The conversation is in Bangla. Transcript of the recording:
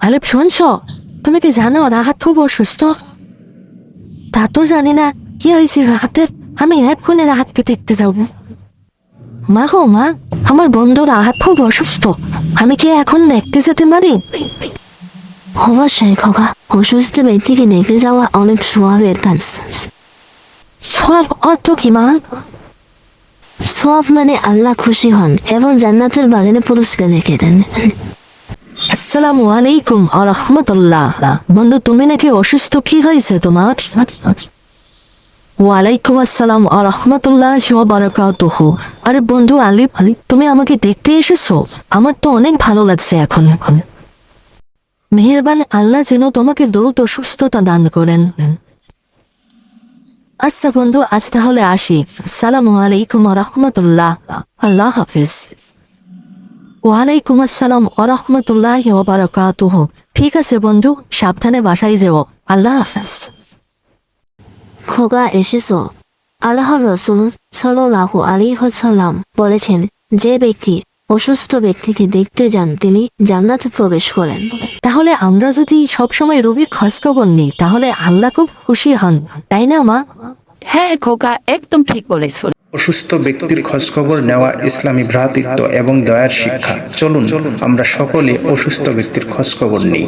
আলেপ শুনছ? তুমি কি জানো রাহাত খুব অসুস্থ? তা তো জানি না কি হয়েছে রাহাতের? আমি এক্ষুনি রাহাতকে দেখতে যাব। মা গো মা আমার বন্ধু রাহাত খুব অসুস্থ। আমি কি এখন দেখতে যেতে পারি? অবশ্যই খোকা। অসুস্থ ব্যক্তিকে দেখতে যাওয়া অনেক সোয়াবের কাজ। সব অর্থ কি মা? সোয়াব মানে আল্লাহ খুশি হন এবং জান্নাতের বাগানে পুরস্কার রেখে দেন। আসসালামু আলাইকুম আ রহমতুল্লাহ। বন্ধু, তুমি নাকি অসুস্থ? কি হয়েছে তোমার? ওয়ালাইকুম আসসালাম আ রহমতুল্লাহ বারাকাতুহ। আরে বন্ধু আলিফ, তুমি আমাকে দেখতে এসেছ? আমার তো অনেক ভালো লাগছে এখন। এখন মেহেরবান আল্লাহ যেন তোমাকে দ্রুত সুস্থতা দান করেন। আচ্ছা বন্ধু, আজ তাহলে আসি। সালামু আলাইকুম রহমতুল্লাহ। আল্লাহ হাফিজ। ওয়ালাইকুম আসসালাম ওরহমতুল্লাহ ওবারকাতুহ। ঠিক আছে বন্ধু সাবধানে বাসায় যেও। আল্লাহ হাফেজ। খোকা এসেছ? আল্লাহ রসুল সাল্লাহু আলী সাল্লাম বলেছেন যে ব্যক্তি অসুস্থ ব্যক্তিকে দেখতে যান তিনি জান্নাতে প্রবেশ করেন। তাহলে আমরা যদি সবসময় রোগীর খোঁজ খবর নিই তাহলে আল্লাহ খুব খুশি হন তাই না মা? হ্যাঁ খোকা একদম ঠিক বলেছ। অসুস্থ ব্যক্তির খোঁজখবর নেওয়া ইসলামী ভ্রাতৃত্ব এবং দয়ার শিক্ষা। চলুন আমরা সকলে অসুস্থ ব্যক্তির খোঁজখবর নিই।